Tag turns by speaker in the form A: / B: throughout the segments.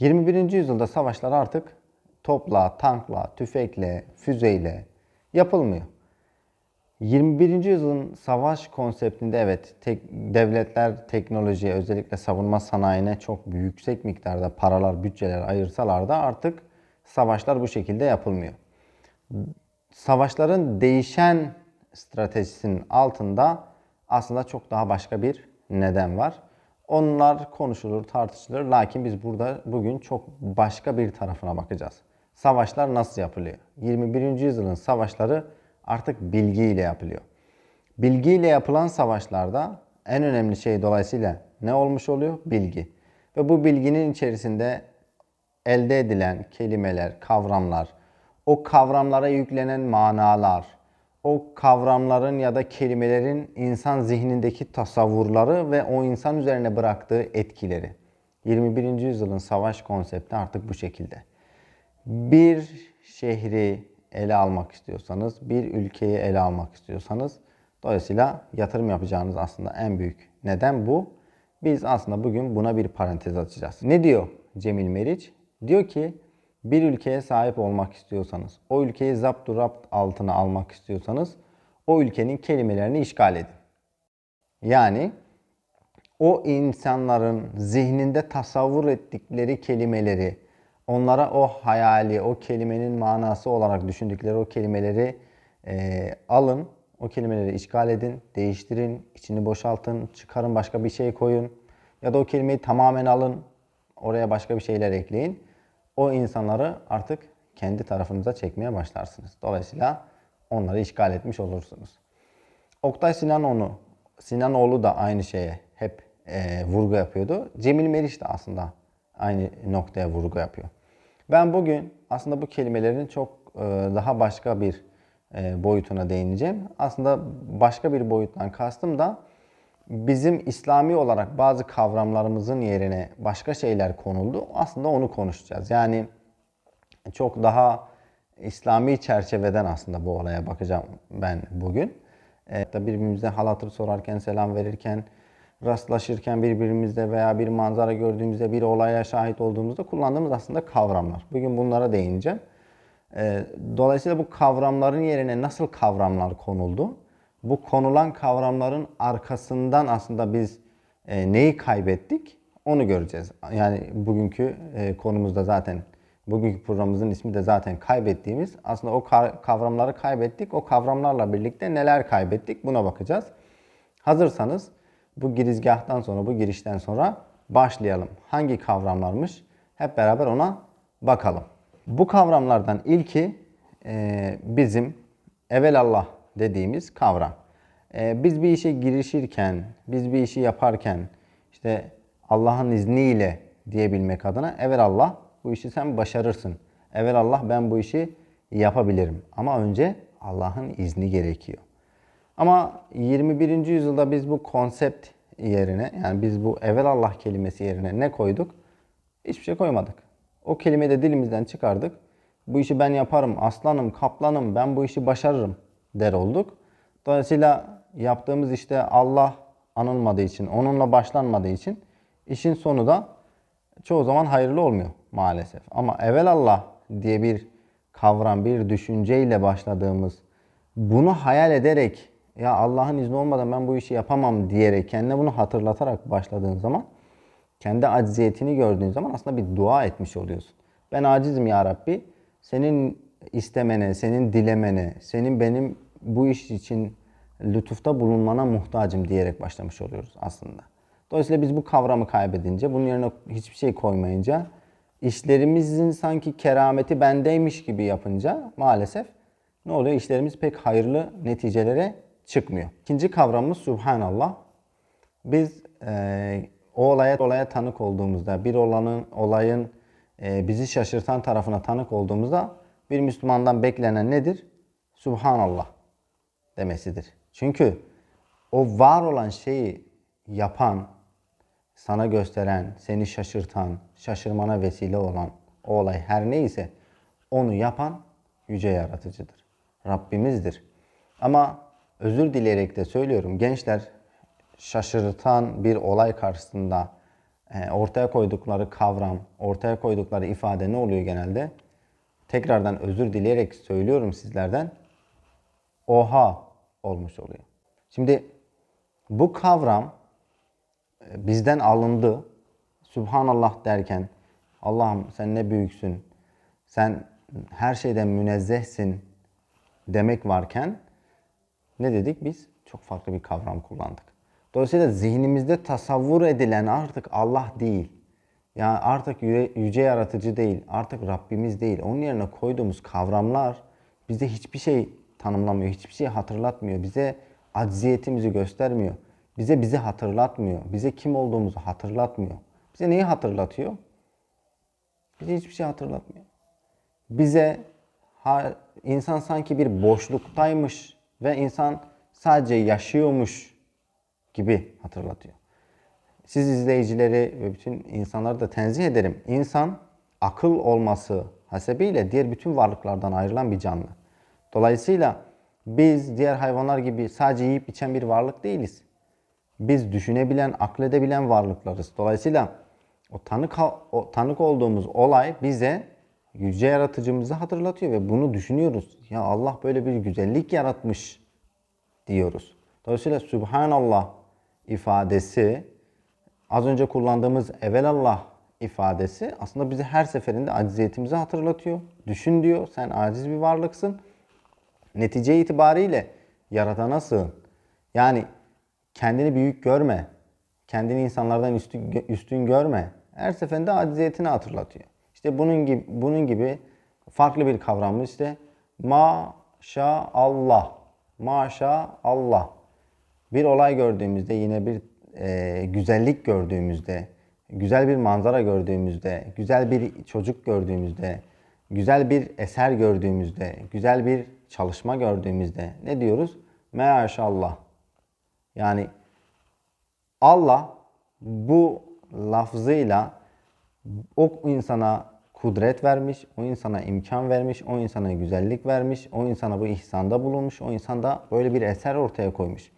A: 21. yüzyılda savaşlar artık topla, tankla, tüfekle, füzeyle yapılmıyor. 21. yüzyılın savaş konseptinde evet tek, devletler teknolojiye özellikle savunma sanayine çok yüksek miktarda paralar, bütçeler ayırsalar da artık savaşlar bu şekilde yapılmıyor. Savaşların değişen stratejisinin altında aslında çok daha başka bir neden var. Onlar konuşulur, tartışılır. Lakin biz burada bugün çok başka bir tarafına bakacağız. Savaşlar nasıl yapılıyor? 21. yüzyılın savaşları artık bilgiyle yapılıyor. Bilgiyle yapılan savaşlarda en önemli şey dolayısıyla ne olmuş oluyor? Bilgi. Ve bu bilginin içerisinde elde edilen kelimeler, kavramlar, o kavramlara yüklenen manalar, o kavramların ya da kelimelerin insan zihnindeki tasavvurları ve o insan üzerine bıraktığı etkileri. 21. yüzyılın savaş konsepti artık bu şekilde. Bir şehri ele almak istiyorsanız, bir ülkeyi ele almak istiyorsanız dolayısıyla yatırım yapacağınız aslında en büyük neden bu. Biz aslında bugün buna bir parantez açacağız. Ne diyor Cemil Meriç? Diyor ki bir ülkeye sahip olmak istiyorsanız, o ülkeyi zaptu rapt altına almak istiyorsanız o ülkenin kelimelerini işgal edin. Yani o insanların zihninde tasavvur ettikleri kelimeleri, onlara o hayali, o kelimenin manası olarak düşündükleri o kelimeleri e, alın, o kelimeleri işgal edin, değiştirin, içini boşaltın, çıkarın başka bir şey koyun. Ya da o kelimeyi tamamen alın, oraya başka bir şeyler ekleyin o insanları artık kendi tarafınıza çekmeye başlarsınız. Dolayısıyla onları işgal etmiş olursunuz. Oktay Sinanoğlu, Sinanoğlu da aynı şeye hep e, vurgu yapıyordu. Cemil Meriç de aslında aynı noktaya vurgu yapıyor. Ben bugün aslında bu kelimelerin çok e, daha başka bir e, boyutuna değineceğim. Aslında başka bir boyuttan kastım da bizim İslami olarak bazı kavramlarımızın yerine başka şeyler konuldu. Aslında onu konuşacağız. Yani çok daha İslami çerçeveden aslında bu olaya bakacağım ben bugün. E, birbirimize hal hatır sorarken, selam verirken, rastlaşırken birbirimizde veya bir manzara gördüğümüzde, bir olaya şahit olduğumuzda kullandığımız aslında kavramlar. Bugün bunlara değineceğim. E, dolayısıyla bu kavramların yerine nasıl kavramlar konuldu? Bu konulan kavramların arkasından aslında biz e, neyi kaybettik onu göreceğiz. Yani bugünkü e, konumuzda zaten bugünkü programımızın ismi de zaten kaybettiğimiz aslında o kavramları kaybettik. O kavramlarla birlikte neler kaybettik buna bakacağız. Hazırsanız bu girizgahtan sonra bu girişten sonra başlayalım. Hangi kavramlarmış? Hep beraber ona bakalım. Bu kavramlardan ilki e, bizim evelallah dediğimiz kavram. Ee, biz bir işe girişirken, biz bir işi yaparken işte Allah'ın izniyle diyebilmek adına evet Allah bu işi sen başarırsın. Evet Allah ben bu işi yapabilirim. Ama önce Allah'ın izni gerekiyor. Ama 21. yüzyılda biz bu konsept yerine yani biz bu evvel Allah kelimesi yerine ne koyduk? Hiçbir şey koymadık. O kelimeyi de dilimizden çıkardık. Bu işi ben yaparım, aslanım, kaplanım, ben bu işi başarırım der olduk. Dolayısıyla yaptığımız işte Allah anılmadığı için, onunla başlanmadığı için işin sonu da çoğu zaman hayırlı olmuyor maalesef. Ama evvel Allah diye bir kavram, bir düşünceyle başladığımız, bunu hayal ederek ya Allah'ın izni olmadan ben bu işi yapamam diyerek kendine bunu hatırlatarak başladığın zaman kendi acziyetini gördüğün zaman aslında bir dua etmiş oluyorsun. Ben acizim ya Rabbi. Senin istemene, senin dilemene, senin benim bu iş için lütufta bulunmana muhtacım diyerek başlamış oluyoruz aslında. Dolayısıyla biz bu kavramı kaybedince, bunun yerine hiçbir şey koymayınca, işlerimizin sanki kerameti bendeymiş gibi yapınca maalesef ne oluyor? İşlerimiz pek hayırlı neticelere çıkmıyor. İkinci kavramımız Subhanallah. Biz e, o olaya olaya tanık olduğumuzda, bir olanın olayın e, bizi şaşırtan tarafına tanık olduğumuzda bir Müslümandan beklenen nedir? Subhanallah demesidir. Çünkü o var olan şeyi yapan, sana gösteren, seni şaşırtan, şaşırmana vesile olan o olay her neyse onu yapan yüce yaratıcıdır. Rabbimizdir. Ama özür dileyerek de söylüyorum gençler şaşırtan bir olay karşısında e, ortaya koydukları kavram, ortaya koydukları ifade ne oluyor genelde? Tekrardan özür dileyerek söylüyorum sizlerden. Oha olmuş oluyor. Şimdi bu kavram e, bizden alındı. Subhanallah derken Allah'ım sen ne büyüksün. Sen her şeyden münezzehsin demek varken ne dedik biz? Çok farklı bir kavram kullandık. Dolayısıyla zihnimizde tasavvur edilen artık Allah değil. Yani artık yüce, yaratıcı değil, artık Rabbimiz değil. Onun yerine koyduğumuz kavramlar bize hiçbir şey tanımlamıyor, hiçbir şey hatırlatmıyor. Bize acziyetimizi göstermiyor. Bize bizi hatırlatmıyor. Bize kim olduğumuzu hatırlatmıyor. Bize neyi hatırlatıyor? Bize hiçbir şey hatırlatmıyor. Bize insan sanki bir boşluktaymış ve insan sadece yaşıyormuş gibi hatırlatıyor. Siz izleyicileri ve bütün insanları da tenzih ederim. İnsan akıl olması hasebiyle diğer bütün varlıklardan ayrılan bir canlı. Dolayısıyla biz diğer hayvanlar gibi sadece yiyip içen bir varlık değiliz. Biz düşünebilen, akledebilen varlıklarız. Dolayısıyla o tanık o tanık olduğumuz olay bize yüce yaratıcımızı hatırlatıyor ve bunu düşünüyoruz. Ya Allah böyle bir güzellik yaratmış diyoruz. Dolayısıyla Subhanallah ifadesi az önce kullandığımız evelallah ifadesi aslında bize her seferinde acziyetimizi hatırlatıyor. Düşün diyor sen aciz bir varlıksın. Netice itibariyle yaratana sığın. Yani kendini büyük görme. Kendini insanlardan üstün, üstün görme. Her seferinde acziyetini hatırlatıyor. İşte bunun gibi bunun gibi farklı bir kavramı işte maşallah. Maşallah. Bir olay gördüğümüzde yine bir e, güzellik gördüğümüzde, güzel bir manzara gördüğümüzde, güzel bir çocuk gördüğümüzde, güzel bir eser gördüğümüzde, güzel bir çalışma gördüğümüzde ne diyoruz? Maşallah. Yani Allah bu lafzıyla o insana kudret vermiş, o insana imkan vermiş, o insana güzellik vermiş, o insana bu ihsanda bulunmuş, o insanda böyle bir eser ortaya koymuş.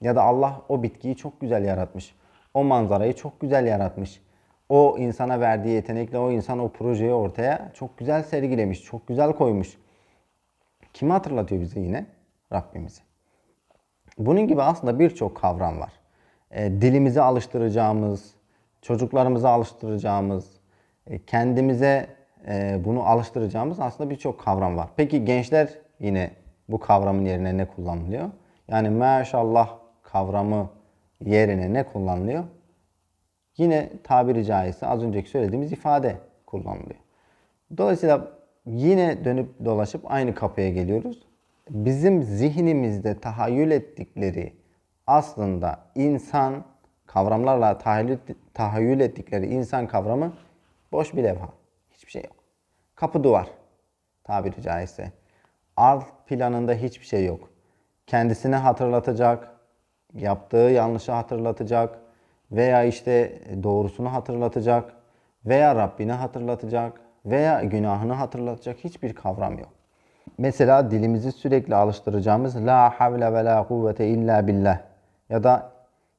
A: Ya da Allah o bitkiyi çok güzel yaratmış. O manzarayı çok güzel yaratmış. O insana verdiği yetenekle o insan o projeyi ortaya çok güzel sergilemiş, çok güzel koymuş. Kimi hatırlatıyor bize yine? Rabbimizi. Bunun gibi aslında birçok kavram var. E, dilimizi alıştıracağımız, çocuklarımızı alıştıracağımız, e, kendimize e, bunu alıştıracağımız aslında birçok kavram var. Peki gençler yine bu kavramın yerine ne kullanılıyor? Yani maşallah kavramı yerine ne kullanılıyor? Yine tabiri caizse az önceki söylediğimiz ifade kullanılıyor. Dolayısıyla yine dönüp dolaşıp aynı kapıya geliyoruz. Bizim zihnimizde tahayyül ettikleri aslında insan kavramlarla tahayyül, ettikleri insan kavramı boş bir levha. Hiçbir şey yok. Kapı duvar tabiri caizse. Alt planında hiçbir şey yok. Kendisine hatırlatacak, yaptığı yanlışı hatırlatacak veya işte doğrusunu hatırlatacak veya Rabbini hatırlatacak veya günahını hatırlatacak hiçbir kavram yok. Mesela dilimizi sürekli alıştıracağımız la havle ve la kuvvete illa billah ya da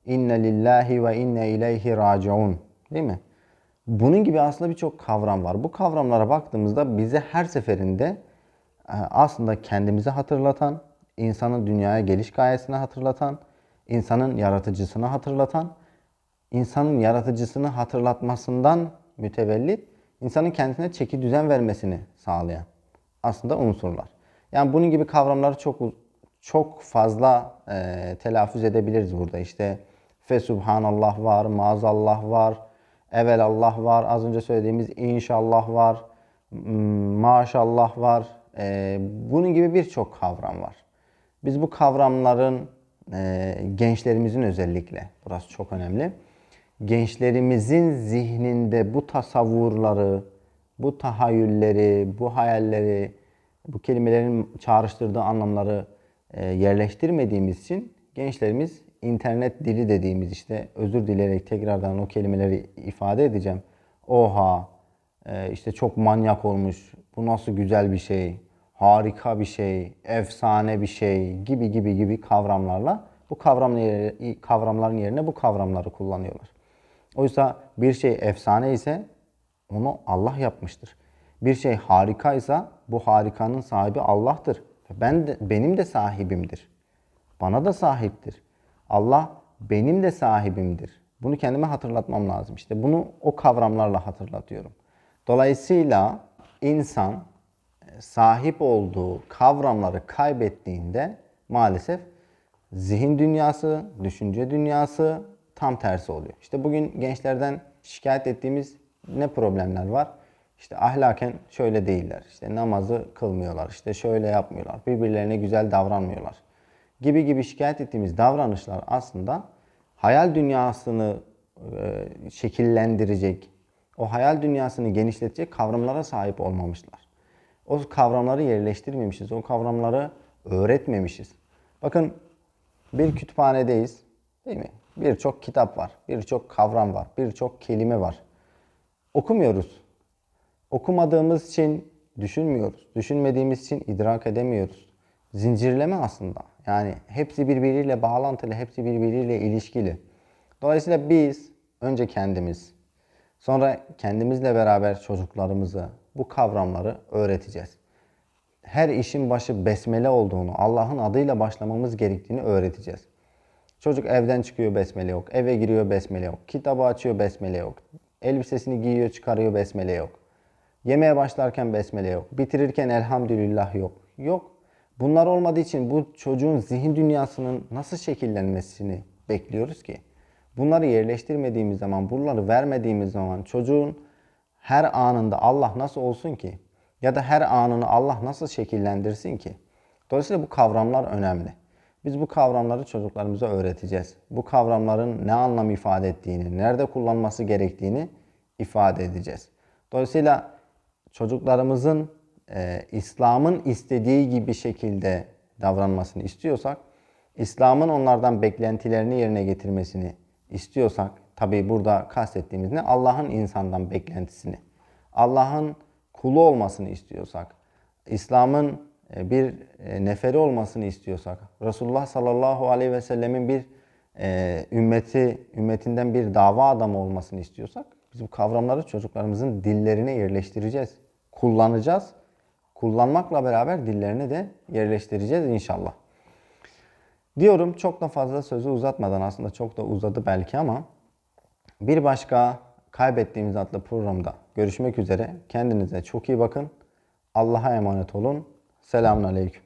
A: inne lillahi ve inne ileyhi raciun değil mi? Bunun gibi aslında birçok kavram var. Bu kavramlara baktığımızda bize her seferinde e, aslında kendimizi hatırlatan, insanın dünyaya geliş gayesini hatırlatan, insanın yaratıcısını hatırlatan, insanın yaratıcısını hatırlatmasından mütevellit, insanın kendisine çeki düzen vermesini sağlayan aslında unsurlar. Yani bunun gibi kavramları çok çok fazla e, telaffuz edebiliriz burada. İşte Fesubhanallah var, maazallah var, Evel Allah var, az önce söylediğimiz inşallah var, maşallah var. E, bunun gibi birçok kavram var. Biz bu kavramların e, gençlerimizin özellikle, burası çok önemli. Gençlerimizin zihninde bu tasavvurları, bu tahayyülleri, bu hayalleri, bu kelimelerin çağrıştırdığı anlamları e, yerleştirmediğimiz için gençlerimiz internet dili dediğimiz işte özür dileyerek tekrardan o kelimeleri ifade edeceğim. Oha, e, işte çok manyak olmuş, bu nasıl güzel bir şey, harika bir şey, efsane bir şey gibi gibi gibi kavramlarla bu kavramların yerine bu kavramları kullanıyorlar. Oysa bir şey efsane ise onu Allah yapmıştır. Bir şey harikaysa bu harikanın sahibi Allah'tır. Ben de, benim de sahibimdir. Bana da sahiptir. Allah benim de sahibimdir. Bunu kendime hatırlatmam lazım. İşte bunu o kavramlarla hatırlatıyorum. Dolayısıyla insan e, sahip olduğu kavramları kaybettiğinde maalesef zihin dünyası, düşünce dünyası tam tersi oluyor. İşte bugün gençlerden şikayet ettiğimiz ne problemler var? İşte ahlaken şöyle değiller. İşte namazı kılmıyorlar. İşte şöyle yapmıyorlar. Birbirlerine güzel davranmıyorlar. Gibi gibi şikayet ettiğimiz davranışlar aslında hayal dünyasını e, şekillendirecek, o hayal dünyasını genişletecek kavramlara sahip olmamışlar. O kavramları yerleştirmemişiz. O kavramları öğretmemişiz. Bakın bir kütüphanedeyiz. Değil mi? Birçok kitap var. Birçok kavram var. Birçok kelime var. Okumuyoruz. Okumadığımız için düşünmüyoruz. Düşünmediğimiz için idrak edemiyoruz. Zincirleme aslında. Yani hepsi birbiriyle bağlantılı, hepsi birbiriyle ilişkili. Dolayısıyla biz önce kendimiz, sonra kendimizle beraber çocuklarımızı bu kavramları öğreteceğiz. Her işin başı besmele olduğunu, Allah'ın adıyla başlamamız gerektiğini öğreteceğiz. Çocuk evden çıkıyor besmele yok, eve giriyor besmele yok, kitabı açıyor besmele yok, elbisesini giyiyor çıkarıyor besmele yok. Yemeğe başlarken besmele yok, bitirirken elhamdülillah yok. Yok. Bunlar olmadığı için bu çocuğun zihin dünyasının nasıl şekillenmesini bekliyoruz ki? Bunları yerleştirmediğimiz zaman, bunları vermediğimiz zaman çocuğun her anında Allah nasıl olsun ki? Ya da her anını Allah nasıl şekillendirsin ki? Dolayısıyla bu kavramlar önemli. Biz bu kavramları çocuklarımıza öğreteceğiz. Bu kavramların ne anlam ifade ettiğini, nerede kullanması gerektiğini ifade edeceğiz. Dolayısıyla çocuklarımızın e, İslam'ın istediği gibi şekilde davranmasını istiyorsak, İslam'ın onlardan beklentilerini yerine getirmesini istiyorsak, tabi burada kastettiğimiz ne? Allah'ın insandan beklentisini, Allah'ın kulu olmasını istiyorsak, İslam'ın bir e, neferi olmasını istiyorsak, Resulullah sallallahu aleyhi ve sellemin bir e, ümmeti, ümmetinden bir dava adamı olmasını istiyorsak, biz bu kavramları çocuklarımızın dillerine yerleştireceğiz, kullanacağız. Kullanmakla beraber dillerine de yerleştireceğiz inşallah. Diyorum çok da fazla sözü uzatmadan aslında çok da uzadı belki ama bir başka Kaybettiğimiz adlı programda görüşmek üzere. Kendinize çok iyi bakın. Allah'a emanet olun. Selamun Aleyküm.